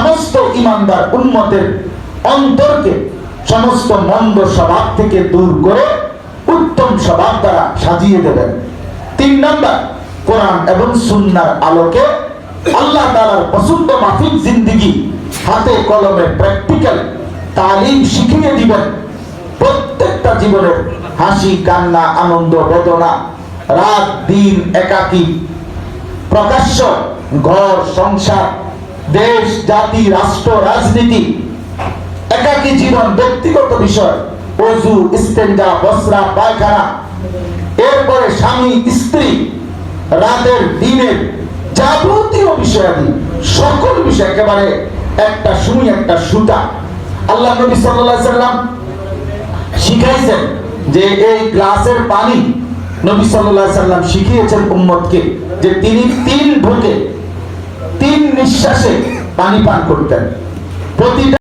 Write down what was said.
সমস্ত ইমানদার উন্মতের অন্তরকে সমস্ত মন্দ স্বভাব থেকে দূর করে উত্তম স্বভাব দ্বারা সাজিয়ে দেবেন। তিন নম্বর, কোরআন এবং সুন্নার আলোকে আল্লাহ তাআলার পছন্দ মাফিক জিন্দিগি হাতে কলমে প্র্যাকটিক্যাল তালিম শিখিয়ে দিবেন। প্রত্যেকটা জীবনের হাসি, কান্না, আনন্দ, বেদনা, রাত, দিন, একাকী, প্রকাশ্য ঘর, সংসার দেশ, জাতি, রাষ্ট্র, রাজনীতি, একাকী জীবন, ব্যক্তিগত বিষয়, অজু, ইস্তেঞ্জা, বসরা, পায়খানা, এরপরে স্বামী, স্ত্রী, রাতের, দিনের যাবতীয় বিষয়াদি সকল বিষয় একেবারে একটা সুই, একটা সুতা। আল্লাহ নবী আলাইহি সাল্লাম শিখাইছেন যে এই গ্লাসের পানি নবী আলাইহি সাল্লাম শিখিয়েছেন উম্মতকে, যে তিনি তিন ঢোকে তিন নিঃশ্বাসে পানি পান করতেন। প্রতিটা